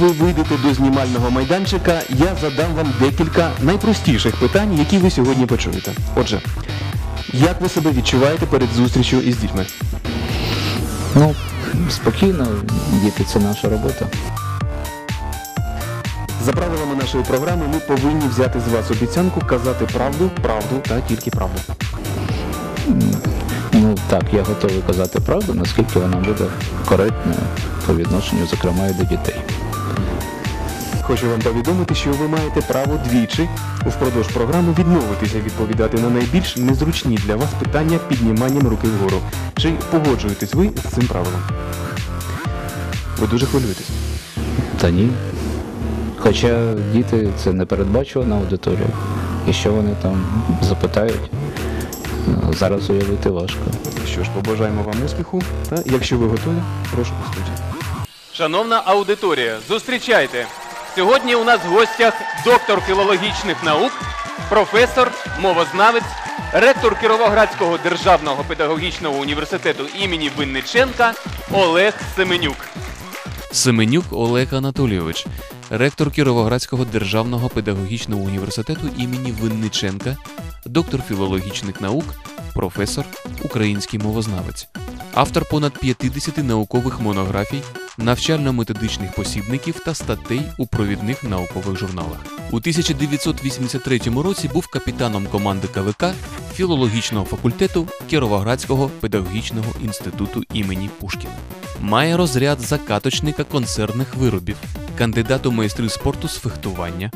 ви вийдете до знімального майданчика, я задам вам декілька найпростіших питань, які ви сьогодні почуєте. Отже, як ви себе відчуваєте перед зустрічю із дітьми? Ну, спокійно, діти, це наша робота. За правилами нашої програми ми повинні взяти з вас обіцянку казати правду, правду та тільки правду. Ну так, я готовий казати правду, наскільки вона буде коректною по відношенню, зокрема, і до дітей. Хочу вам повідомити, що ви маєте право двічі впродовж програми відмовитися відповідати на найбільш незручні для вас питання підніманням руки вгору. Чи погоджуєтесь ви з цим правилом? Ви дуже хвилюєтесь. Та ні. Хоча діти це непередбачувана аудиторія. І що вони там запитають, ну, зараз уявити важко. Що ж, побажаємо вам успіху, та якщо ви готові, прошу по. Шановна аудиторія, зустрічайте! Сьогодні у нас в гостях доктор філологічних наук, професор, мовознавець, ректор Кіровоградського державного педагогічного університету імені Винниченка Олег Семенюк. Семенюк Олег Анатолійович, ректор Кіровоградського державного педагогічного університету імені Винниченка, доктор філологічних наук, професор, український мовознавець, автор понад 50 наукових монографій, навчально-методичних посібників та статей у провідних наукових журналах. У 1983 році був капітаном команди КВК філологічного факультету Кіровоградського педагогічного інституту імені Пушкіна. Має розряд закаточника концерних виробів, кандидат у майстри спорту з фехтування,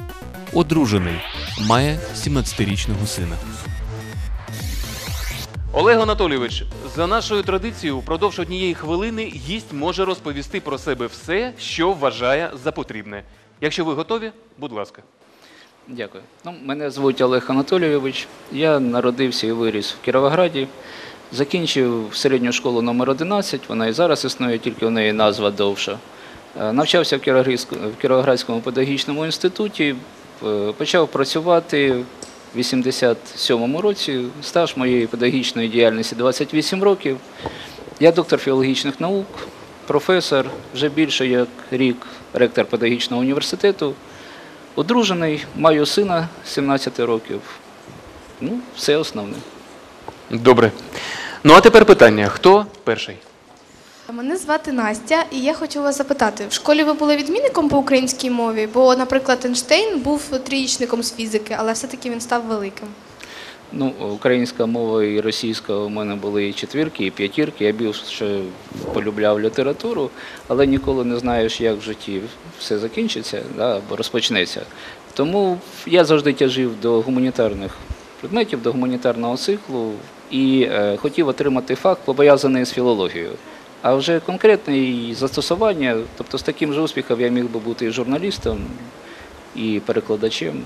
одружений, має 17-річного сина. Олег Анатолійович, за нашою традицією, впродовж однієї хвилини гість може розповісти про себе все, що вважає за потрібне. Якщо ви готові, будь ласка. Дякую. Ну, мене звуть Олег Анатолійович. Я народився і виріс в Кіровограді. Закінчив середню школу номер 11, вона і зараз існує, тільки у неї назва довша. Е, Навчався в Кіровоградському- педагогічному інституті, е, почав працювати в 87-му році. Стаж моєї педагогічної діяльності 28 років. Я доктор філологічних наук, професор, вже більше як рік ректор педагогічного університету. Одружений, маю сина 17 років. Ну, все основне. Добре. Ну а тепер питання: хто перший? Мене звати Настя, і я хочу вас запитати: в школі ви були відмінником по українській мові? Бо, наприклад, Ейнштейн був трієчником з фізики, але все-таки він став великим. Ну, українська мова і російська у мене були і четвірки, і п'ятірки. Я більше полюбляв літературу, але ніколи не знаєш, як в житті все закінчиться да, або розпочнеться. Тому я завжди тяжив до гуманітарних предметів, до гуманітарного циклу і е, хотів отримати факт, пов'язаний з філологією. А вже конкретне і застосування, тобто з таким же успіхом я міг би бути і журналістом, і перекладачем.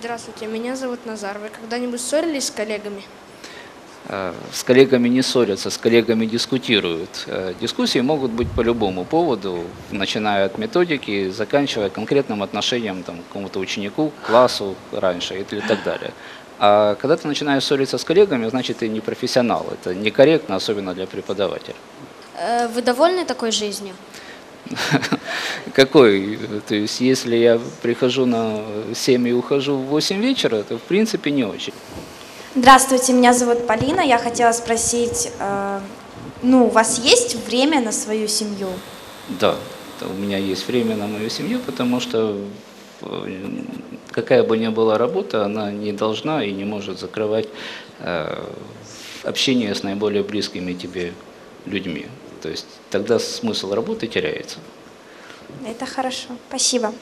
Здравствуйте, меня зовут Назар. Вы когда-нибудь ссорились с коллегами? Э, С коллегами не ссорятся, с коллегами дискутируют. Э, Дискуссии могут быть по любому поводу, начиная от методики, заканчивая конкретным отношением там, к какому-то ученику, классу раньше и так далее. А когда ты начинаешь ссориться с коллегами, значит, ты не профессионал. Это некорректно, особенно для преподавателя. Э, Вы довольны такой жизнью? Какой? То есть, если я прихожу на 7 и ухожу в 8 вечера, то в принципе не очень. Здравствуйте, меня зовут Полина. Я хотела спросить, э, ну, у вас есть время на свою семью? Да, у меня есть время на мою семью, потому что какая бы ни была работа, она не должна и не может закрывать э, общение с наиболее близкими тебе людьми. То есть тогда смысл работы теряется. Это хорошо. Спасибо.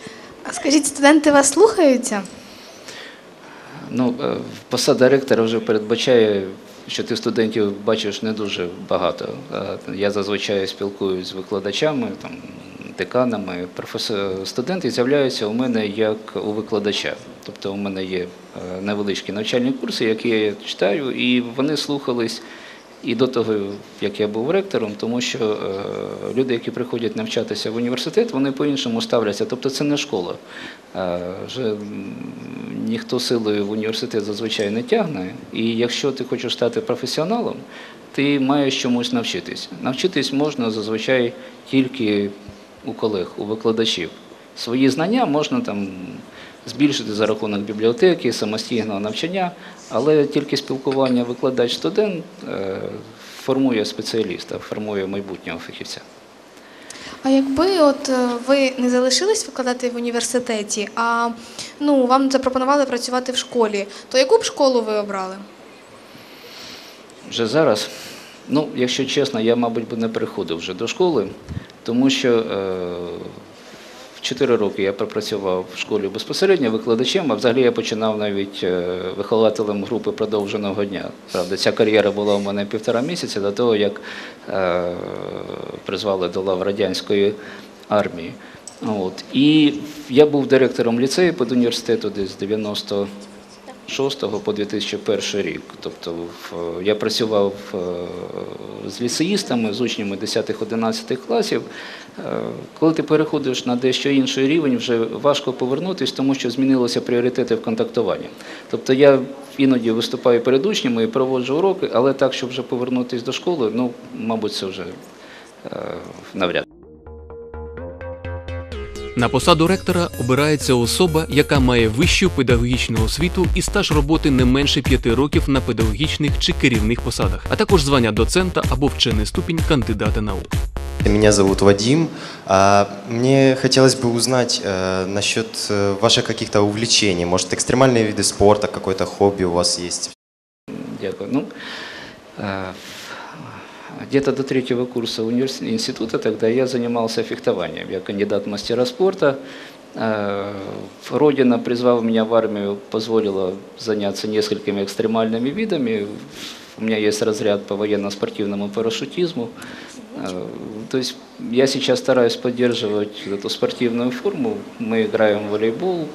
А скажіть, студенти вас слухаються? Ну, е, посада ректора вже передбачає, що ти студентів бачиш не дуже багато. Е, Я зазвичай спілкуюсь з викладачами, там, деканами. Студенти з'являються у мене як у викладача. Тобто у мене є е, невеличкі навчальні курси, які я читаю, і вони слухались і до того, як я був ректором, тому що е, люди, які приходять навчатися в університет, вони по-іншому ставляться. Тобто це не школа. Е, Вже ніхто силою в університет зазвичай не тягне. І якщо ти хочеш стати професіоналом, ти маєш чомусь навчитись. Навчитись можна зазвичай тільки у колег, у викладачів. Свої знання можна там збільшити за рахунок бібліотеки, самостійного навчання, але тільки спілкування викладач-студент е, формує спеціаліста, формує майбутнього фахівця. А якби от е, ви не залишились викладати в університеті, а ну вам запропонували працювати в школі, то яку б школу ви обрали? Вже зараз, ну, якщо чесно, я, мабуть, би не приходив вже до школи, тому що е, в 4 роки я пропрацював в школі безпосередньо викладачем, а взагалі я починав навіть е, вихователем групи продовженого дня. Правда, ця кар'єра була у мене півтора місяця до того, як е, призвали до лав радянської армії. От. І я був директором ліцею під університету десь з 90 6 по 2001 рік. Тобто я працював е, з ліцеїстами, з учнями 10-11 класів. Е, Коли ти переходиш на дещо інший рівень, вже важко повернутися, тому що змінилися пріоритети в контактуванні. Тобто я іноді виступаю перед учнями і проводжу уроки, але так, щоб вже повернутися до школи, ну, мабуть, це вже е, навряд. На посаду ректора обирається особа, яка має вищу педагогічну освіту і стаж роботи не менше п'яти років на педагогічних чи керівних посадах, а також звання доцента або вчений ступінь кандидата наук. Меня зовут Вадим. А, Мне хотелось бы узнать э, насчет э, ваших каких-то увлечений. Может, экстремальные виды спорта, какое-то хобби у вас есть? Дякую. Ну, э, где-то до третьего курса института тогда я занимался фехтованием. Я кандидат в мастера спорта. Э, Родина, призвав меня в армию, позволила заняться несколькими экстремальными видами. У меня есть разряд по военно-спортивному парашютизму. Э, То есть я сейчас стараюсь поддерживать эту спортивную форму. Мы играем в волейбол,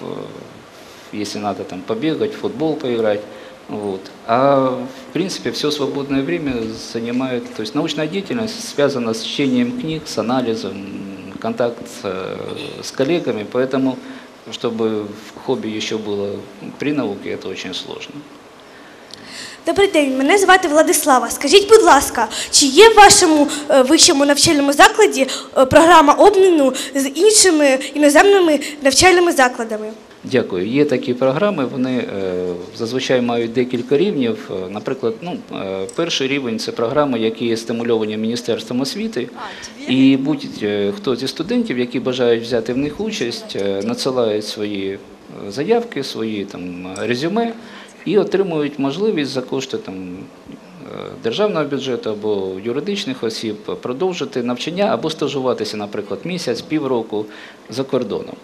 в- если надо там побегать, в футбол поиграть. Вот. А в принципе все свободное время занимает, то есть научная деятельность связана с чтением книг, с анализом, контакт э, с коллегами, поэтому чтобы хобби еще было при науке, это очень сложно. Добрий день, мене звати Владислава. Скажіть, будь ласка, чи є в вашому е, вищому навчальному закладі е, програма обміну з іншими іноземними навчальними закладами? Дякую. Є такі програми, вони е, зазвичай мають декілька рівнів. Е, Наприклад, ну, е, перший рівень це програми, які є стимульовані Міністерством освіти. І будь-хто зі студентів, які бажають взяти в них участь, надсилають свої заявки, свої там, резюме і отримують можливість за кошти там, державного бюджету або юридичних осіб продовжити навчання або стажуватися, наприклад, місяць, півроку за кордоном.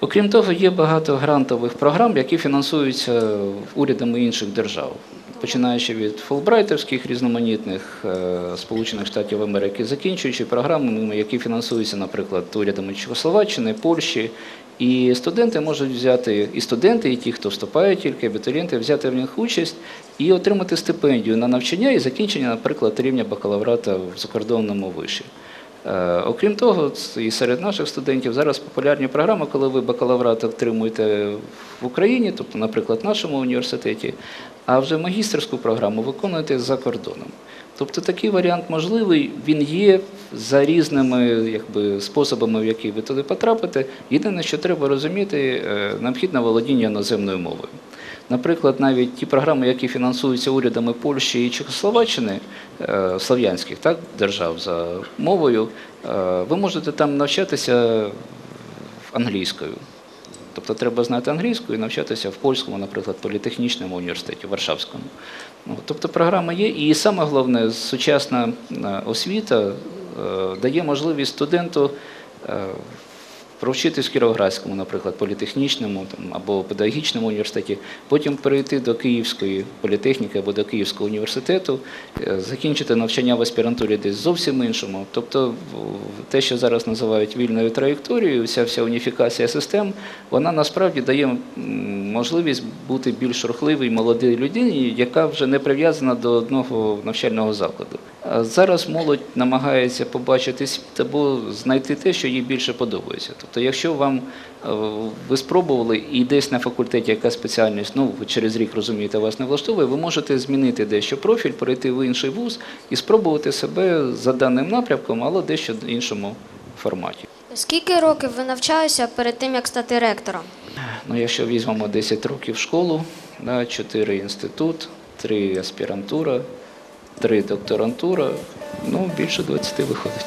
Окрім того, є багато грантових програм, які фінансуються урядами інших держав, починаючи від фулбрайтовських різноманітних е, Сполучених Штатів Америки, закінчуючи програмами, які фінансуються, наприклад, урядами Чехословаччини, Польщі. І студенти можуть взяти, і студенти, і ті, хто вступають, тільки абітурієнти, взяти в них участь і отримати стипендію на навчання і закінчення, наприклад, рівня бакалаврата в закордонному виші. Е, Окрім того, і серед наших студентів зараз популярні програми, коли ви бакалаврат отримуєте в Україні, тобто, наприклад, в нашому університеті, а вже магістерську програму виконуєте за кордоном. Тобто такий варіант можливий, він є за різними якби, способами, в які ви туди потрапите. Єдине, що треба розуміти, е, необхідне володіння іноземною мовою. Наприклад, навіть ті програми, які фінансуються урядами Польщі і Чехословаччини, е, слов'янських так, держав за мовою, е, ви можете там навчатися англійською. Тобто треба знати англійську і навчатися в польському, наприклад, політехнічному університеті, Варшавському. Ну, Тобто програма є, і саме головне, сучасна е, освіта дає можливість студенту провчитись в Кіровоградському, наприклад, політехнічному там, або педагогічному університеті, потім перейти до Київської політехніки або до Київського університету, е, закінчити навчання в аспірантурі десь зовсім іншому. Тобто те, що зараз називають вільною траєкторією, вся вся уніфікація систем, вона насправді дає можливість бути більш рухливій молодій людині, яка вже не прив'язана до одного навчального закладу. Зараз молодь намагається побачити світ або знайти те, що їй більше подобається. Тобто, якщо вам е, ви спробували і десь на факультеті яка спеціальність, ну ви через рік розумієте, вас не влаштовує, ви можете змінити дещо профіль, перейти в інший вуз і спробувати себе за даним напрямком, але дещо в іншому форматі. Скільки років ви навчалися перед тим, як стати ректором? Ну, якщо візьмемо 10 років школу, 4 інститут, 3 аспірантура, 3 докторантура, ну, більше 20 виходить.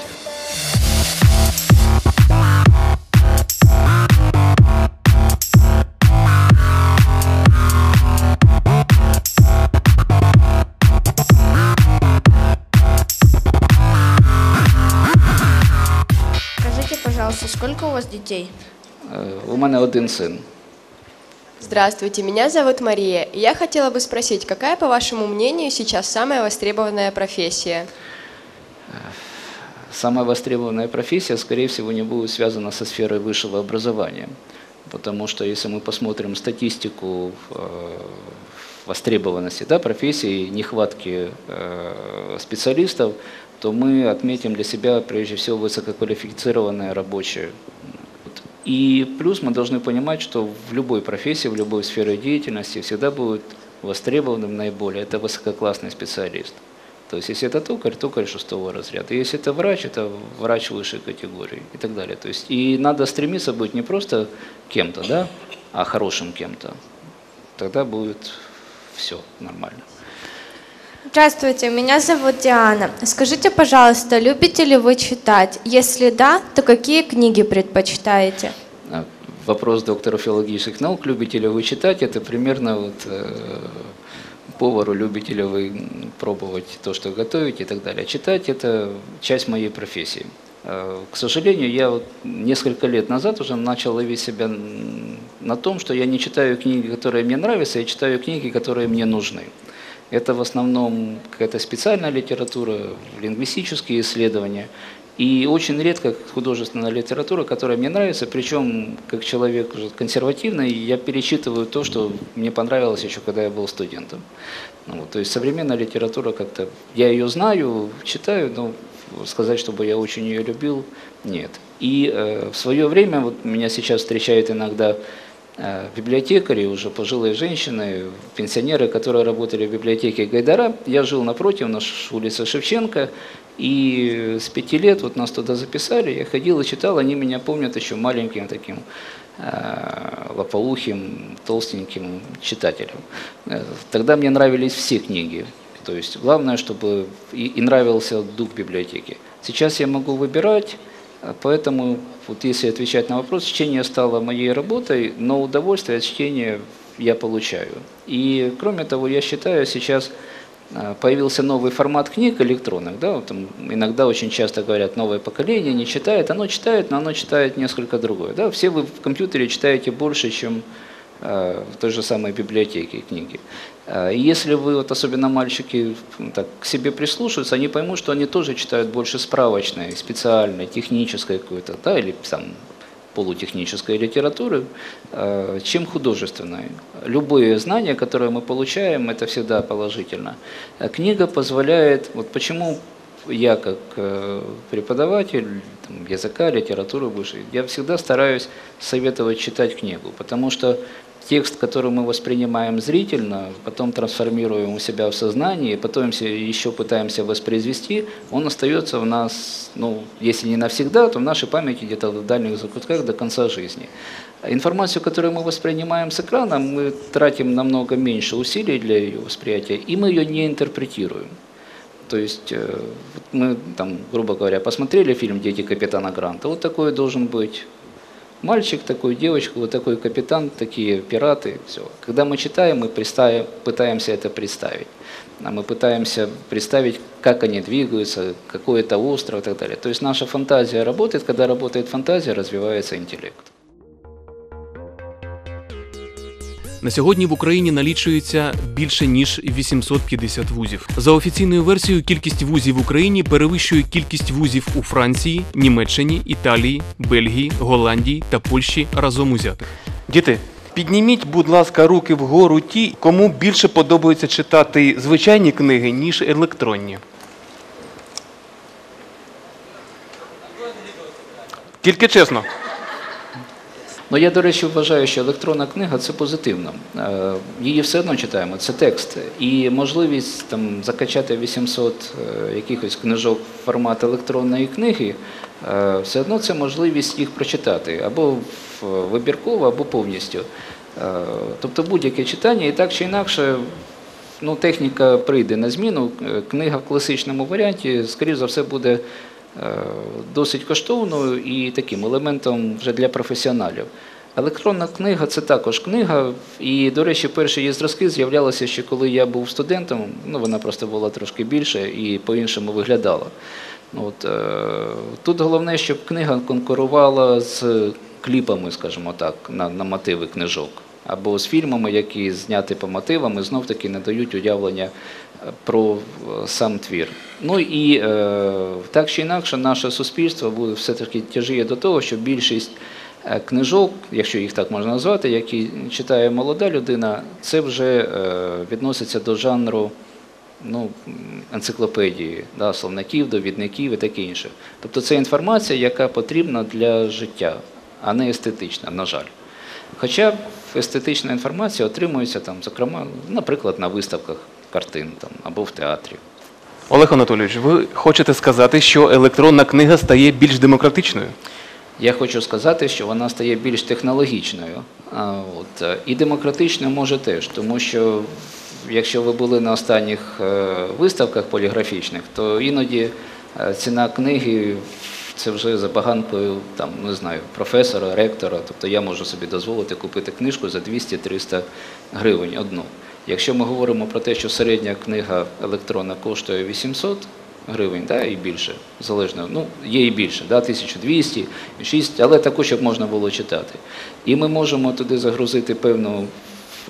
Скажите, пожалуйста, сколько у вас детей? Е, У мене один син. Здравствуйте, меня зовут Мария. Я хотела бы спросить, какая, по вашему мнению, сейчас самая востребованная профессия? Самая востребованная профессия, скорее всего, не будет связана со сферой высшего образования. Потому что если мы посмотрим статистику э, востребованности да, профессий, нехватки э, специалистов, то мы отметим для себя прежде всего высококвалифицированные рабочие. И плюс мы должны понимать, что в любой профессии, в любой сфере деятельности всегда будет востребованным наиболее это высококлассный специалист. То есть если это токарь, токарь шестого разряда. Если это врач, это врач высшей категории и так далее. То есть и надо стремиться быть не просто кем-то, да, а хорошим кем-то. Тогда будет все нормально. Здравствуйте, меня зовут Диана. Скажите, пожалуйста, любите ли вы читать? Если да, то какие книги предпочитаете? А, Вопрос доктора филологических наук, любите ли вы читать, это примерно вот э, повару, любите ли вы пробовать то, что готовите и так далее. Читать – это часть моей профессии. Э, К сожалению, я вот несколько лет назад уже начал ловить себя на том, что я не читаю книги, которые мне нравятся, я читаю книги, которые мне нужны. Это в основном какая-то специальная литература, лингвистические исследования. И очень редко художественная литература, которая мне нравится, причем как человек консервативный, я перечитываю то, что мне понравилось еще, когда я был студентом. Ну, то есть современная литература как-то, я ее знаю, читаю, но сказать, чтобы я очень ее любил, нет. И э, в свое время, вот меня сейчас встречают иногда библиотекари, уже пожилые женщины, пенсионеры, которые работали в библиотеке Гайдара. Я жил напротив, на улице Шевченко, и с пяти лет вот нас туда записали, я ходил и читал, они меня помнят еще маленьким таким э, лополухим, толстеньким читателем. Э, Тогда мне нравились все книги, то есть главное, чтобы и, и нравился дух библиотеки. Сейчас я могу выбирать, Поэтому, вот если отвечать на вопрос, чтение стало моей работой, но удовольствие от чтения я получаю. И кроме того, я считаю, сейчас а, появился новый формат книг электронных. Да, вот там иногда очень часто говорят, новое поколение не читает. Оно читает, но оно читает несколько другое. Да? Все вы в компьютере читаете больше, чем в той же самой библиотеке книги. Э, Если вы, вот особенно мальчики, так, к себе прислушаются, они поймут, что они тоже читают больше справочной, специальной, технической какой-то, да, или там полутехнической литературы, э, чем художественной. Любые знания, которые мы получаем, это всегда положительно. Книга позволяет, вот почему я как э, преподаватель там, языка, литературы высшей, я всегда стараюсь советовать читать книгу, потому что текст, который мы воспринимаем зрительно, потом трансформируем у себя в сознании, потом еще пытаемся воспроизвести, он остается в нас, ну, если не навсегда, то в нашей памяти где-то в дальних закутках до конца жизни. Информацию, которую мы воспринимаем с экрана, мы тратим намного меньше усилий для ее восприятия, и мы ее не интерпретируем. То есть э, мы, там, грубо говоря, посмотрели фильм «Дети капитана Гранта», вот такой должен быть мальчик, такой девочка, вот такой капитан, такие пираты, все. Когда мы читаем, мы представим, пытаемся это представить. А мы пытаемся представить, как они двигаются, какой это остров и так далее. То есть наша фантазия работает, когда работает фантазия, развивается интеллект. На сьогодні в Україні налічується більше ніж 850 вузів. За офіційною версією, кількість вузів в Україні перевищує кількість вузів у Франції, Німеччині, Італії, Бельгії, Голландії та Польщі разом узятих. Діти, підніміть, будь ласка, руки вгору ті, кому більше подобається читати звичайні книги, ніж електронні. Тільки чесно. Ну я, до речі, вважаю, що електронна книга це позитивно. Е, Її все одно читаємо, це текст. І можливість там закачати 800 е, якихось книжок в формат електронної книги, е, все одно це можливість їх прочитати або вибірково, або повністю. Тобто будь-яке читання, і так чи інакше, ну, техніка прийде на зміну. Книга в класичному варіанті, скоріш за все, буде досить коштовною і таким елементом вже для професіоналів. Електронна книга це також книга. І, до речі, перші її зразки з'являлися ще коли я був студентом. Ну, вона просто була трошки більше і по-іншому виглядала. От, е, тут головне, щоб книга конкурувала з кліпами, скажімо так, на, на мотиви книжок. Або з фільмами, які зняті по мотивам і знов таки не дають уявлення е, про е, сам твір. Ну і е, так чи інакше, наше суспільство буде все-таки тяжіє до того, що більшість книжок, якщо їх так можна назвати, які читає молода людина, це вже відноситься до жанру ну, енциклопедії, да, словників, довідників і таке інше. Тобто це інформація, яка потрібна для життя, а не естетична, на жаль. Хоча естетична інформація отримується там, зокрема, наприклад, на виставках картин там, або в театрі. Олег Анатолійович, ви хочете сказати, що електронна книга стає більш демократичною? Я хочу сказати, що вона стає більш технологічною. От, е, і демократичною може теж, тому що якщо ви були на останніх е, виставках поліграфічних, то іноді е, ціна книги це вже за баганкою там, не знаю, професора, ректора. Тобто я можу собі дозволити купити книжку за 200-300 гривень одну. Якщо ми говоримо про те, що середня книга електронна коштує 800 гривень, да, і більше, залежно, ну, є і більше, да, 1200, 6, але також, щоб можна було читати. І ми можемо туди загрузити певну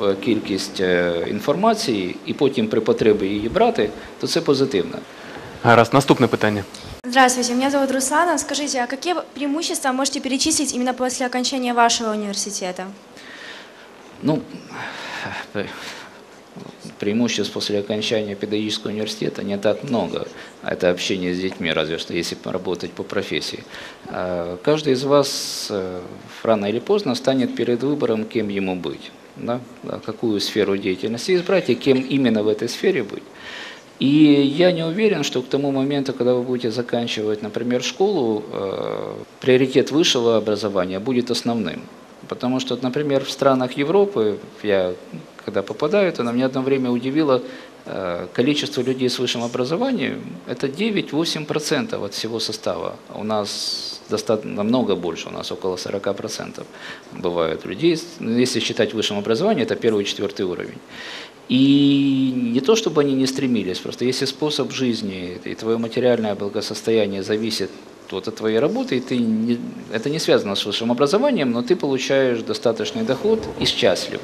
е, кількість е, інформації, і потім при потребі її брати, то це позитивно. Гаразд, наступне питання. Здравствуйте, меня зовут Руслана. Скажите, а какие преимущества можете перечислить именно после окончания вашего университета? Ну, пре- преимуществ после окончания педагогического университета не так много. Это общение с детьми, разве что, если поработать по профессии. А Каждый из вас э, рано или поздно станет перед выбором, кем ему быть. Да? А Какую сферу деятельности избрать и кем именно в этой сфере быть. И я не уверен, что к тому моменту, когда вы будете заканчивать, например, школу, э, приоритет высшего образования будет основным. Потому что, например, в странах Европы, я когда попадаю, то на меня одно время удивило э, количество людей с высшим образованием. Это 9-8% от всего состава. У нас достаточно намного больше, у нас около 40% бывает людей. Ну, Если считать высшим образованием, это первый четвертый уровень. И не то, чтобы они не стремились, просто если способ жизни и твое материальное благосостояние зависит от твоей работы, и ты не, это не связано с высшим образованием, но ты получаешь достаточный доход и счастлив.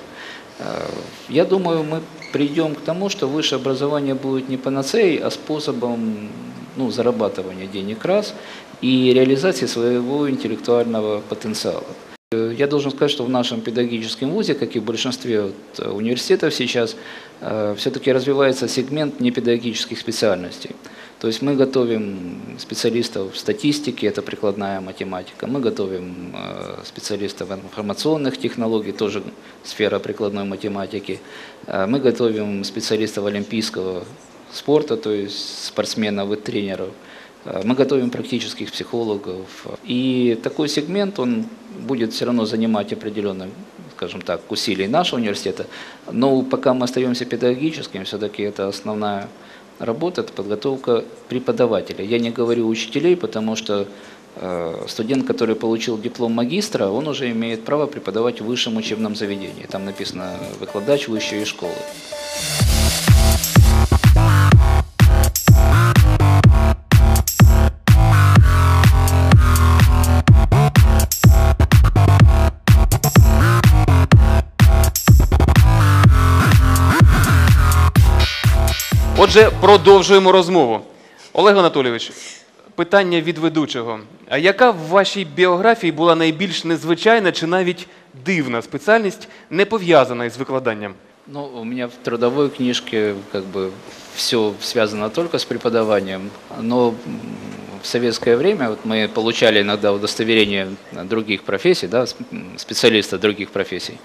Э, Я думаю, мы придем к тому, что высшее образование будет не панацеей, а способом ну, зарабатывания денег раз и реализации своего интеллектуального потенциала. Э, Я должен сказать, что в нашем педагогическом вузе, как и в большинстве э, университетов сейчас, все-таки развивается сегмент непедагогических специальностей. То есть мы готовим специалистов в статистике, это прикладная математика, мы готовим э, специалистов информационных технологий, тоже сфера прикладной математики, Э, мы готовим специалистов олимпийского спорта, то есть спортсменов и тренеров, Э, мы готовим практических психологов. И такой сегмент, он будет все равно занимать определенное, скажем так, усилий нашего университета. Но пока мы остаемся педагогическим, все-таки это основная работа, это подготовка преподавателей. Я не говорю учителей, потому что э, студент, который получил диплом магистра, он уже имеет право преподавать в высшем учебном заведении. Там написано «выкладач высшей школы». Отже, продовжуємо розмову. Олег Анатолійович, питання від ведучого. А яка в вашій біографії була найбільш незвичайна чи навіть дивна спеціальність, не пов'язана із викладанням? Ну, у меня в трудовой книжке как бы все связано только с преподаванием, но в советское время вот мы получали иногда удостоверение других профессий, да, специалиста других профессий.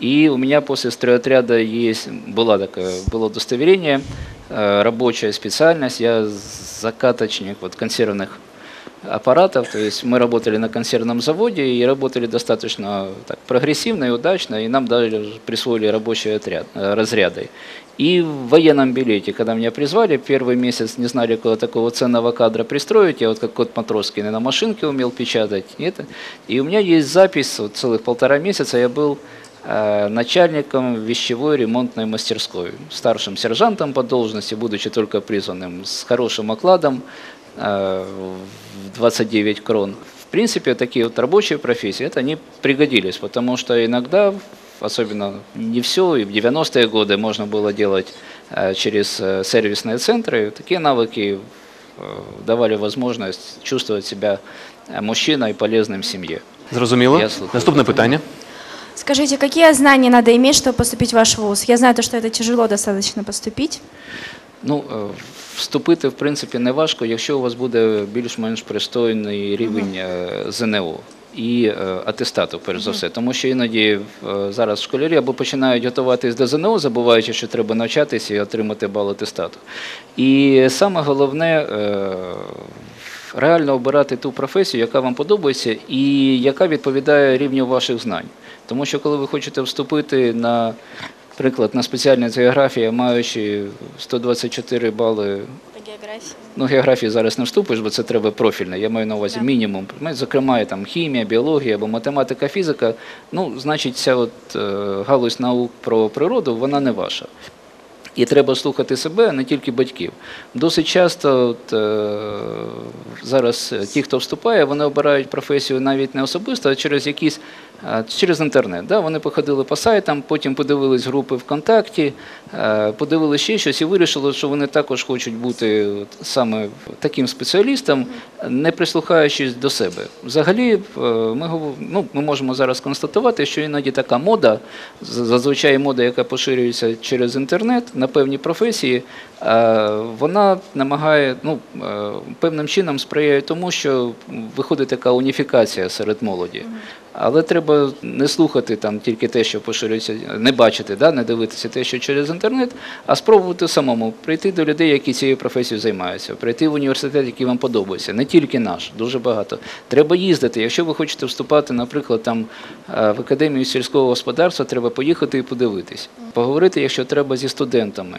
И у меня после стройотряда есть, была такое, было удостоверение, э, рабочая специальность, я закаточник вот, консервных аппаратов, то есть мы работали на консервном заводе и работали достаточно так, прогрессивно и удачно, и нам даже присвоили рабочий отряд, э, разряды. И в военном билете, когда меня призвали, первый месяц не знали, куда такого ценного кадра пристроить, я вот как кот Матроский на машинке умел печатать, и, это. и у меня есть запись, вот целых полтора месяца я был начальником вещевой ремонтной мастерской, старшим сержантом по должности, будучи только призванным, с хорошим окладом, э, в 29 крон. В принципе, такие вот рабочие профессии, это они пригодились, потому что иногда, особенно не все, и в 90-е годы можно было делать э, через э, сервисные центры, такие навыки э, давали возможность чувствовать себя э, мужчиной полезным в семье. Зрозуміло. Наступне питання. Скажите, какие знания надо иметь, чтобы поступить в ваш вуз? Я знаю, то, что это тяжело достаточно поступить. Ну, е, вступити, в принципі, не важко, якщо у вас буде більш-менш пристойний рівень е, ЗНО і е, атестату, перш за все. Тому що іноді е, зараз школярі або починають готуватись до ЗНО, забуваючи, що треба навчатися і отримати бал атестату. І саме головне реально обирати ту професію, яка вам подобається і яка відповідає рівню ваших знань. Тому що коли ви хочете вступити на приклад на спеціальність географія, маючи 124 бали По географии. Ну, географії зараз не вступиш, бо це треба профільне. Я маю на увазі мінімум. Зокрема, там хімія, біологія або математика, фізика. Ну, значить, ця от е, галузь наук про природу, вона не ваша. І треба слухати себе, а не тільки батьків. Досить часто от, е, зараз е, ті, хто вступає, вони обирають професію навіть не особисто, а через якісь через інтернет. Да? Вони походили по сайтам, потім подивились групи ВКонтакті, подивились ще щось і вирішили, що вони також хочуть бути саме таким спеціалістом, не прислухаючись до себе. Взагалі, е, ми, ну, ми можемо зараз констатувати, що іноді така мода, зазвичай мода, яка поширюється через інтернет на певні професії, вона намагає ну, е, певним чином сприяє тому, що виходить така уніфікація серед молоді. Але треба не слухати там тільки те, що поширюється, не бачити, да, не дивитися те, що через інтернет, а спробувати самому прийти до людей, які цією професією займаються, прийти в університет, який вам подобається, не тільки наш, дуже багато. Треба їздити. Якщо ви хочете вступати, наприклад, там е, в академію сільського господарства, треба поїхати і подивитись, поговорити, якщо треба, зі студентами.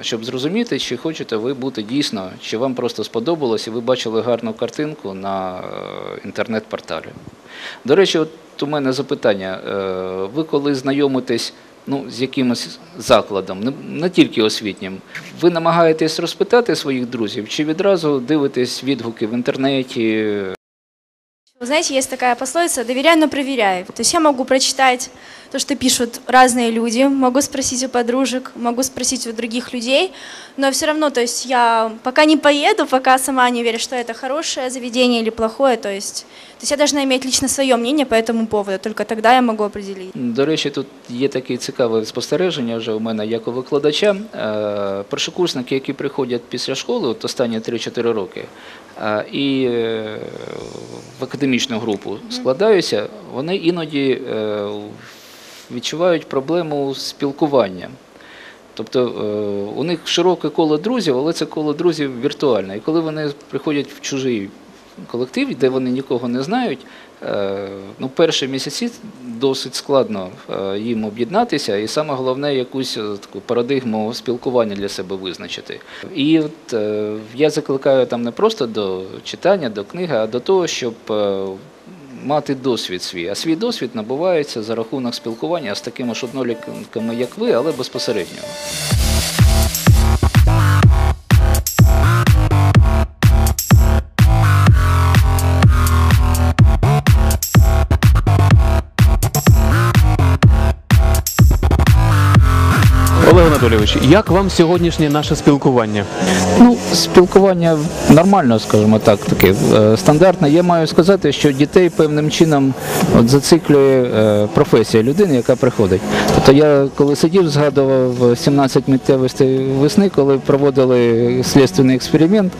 Щоб зрозуміти, чи хочете ви бути дійсно, чи вам просто сподобалось, і ви бачили гарну картинку на е, інтернет-порталі. До речі, от у мене запитання. Е, Ви коли знайомитесь ну, з якимось закладом, не, не тільки освітнім, ви намагаєтесь розпитати своїх друзів, чи відразу дивитесь відгуки в інтернеті? Вы знаете, есть такая пословица «доверяй, но проверяй». То есть я могу прочитать то, что пишут разные люди, могу спросить у подружек, могу спросить у других людей, но все равно, то есть я пока не поеду, пока сама не уверена, что это хорошее заведение или плохое, то есть, то есть я должна иметь лично свое мнение по этому поводу, только тогда я могу определить. До речі, тут є таке цікаве спостереження вже у мене як у викладача. Е, Першокурсники, які приходять після школи, от останні 3-4 роки, е, і е, в академічну групу складаюся, вони іноді е, відчувають проблему з спілкуванням. Тобто е, у них широке коло друзів, але це коло друзів віртуальне. І коли вони приходять в чужий колектив, де вони нікого не знають, е, ну, перші місяці досить складно е, їм об'єднатися, і саме головне якусь е, таку парадигму спілкування для себе визначити. І от, я закликаю там не просто до читання, до книги, а до того, щоб мати досвід свій. А свій досвід набувається за рахунок спілкування з такими ж однолітками, як ви, але безпосередньо. Анатолійович, як вам сьогоднішнє наше спілкування? Ну, спілкування нормально, скажімо так, таке е, стандартне. Я маю сказати, що дітей певним чином от зациклює е, професія людини, яка приходить. Тобто я коли сидів, згадував 17 миттєвостей весни, коли проводили слідственний експеримент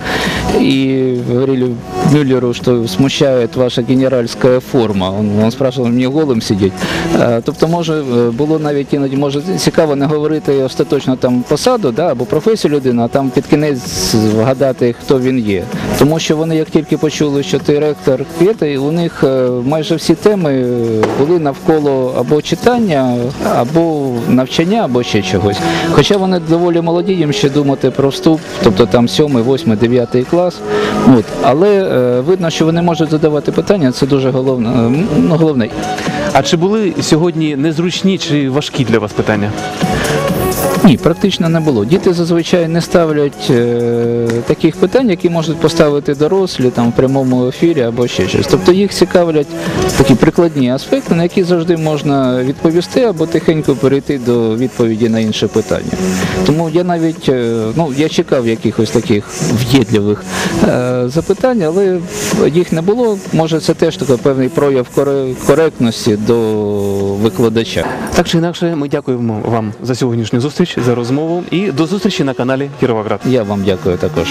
і говорили Мюллеру, що смущає ваша генеральська форма. Він спрашивав, мені голим сидіть. Е, Тобто, може, було навіть іноді може цікаво не говорити остаточно там посаду да, або професію людини, а там під кінець вгадати, хто він є. Тому що вони, як тільки почули, що ти ректор квіти, у них е, майже всі теми е, були навколо або читання, або навчання, або ще чогось. Хоча вони доволі молоді, їм ще думати про вступ, тобто там 7, 8, 9 клас. От. Але е, видно, що вони можуть задавати питання, це дуже головне. Ну, головне. А чи були сьогодні незручні чи важкі для вас питання? Ні, практично не було. Діти зазвичай не ставлять е, таких питань, які можуть поставити дорослі там в прямому ефірі або ще щось. Тобто їх цікавлять такі прикладні аспекти, на які завжди можна відповісти або тихенько перейти до відповіді на інше питання. Тому я навіть е, ну я чекав якихось таких в'єдливих е, запитань, але їх не було. Може, це теж такий певний прояв коректності до викладача. Так чи інакше, ми дякуємо вам за сьогоднішню зустріч, за розмову і до зустрічі на каналі Кіровоград. Я вам дякую також.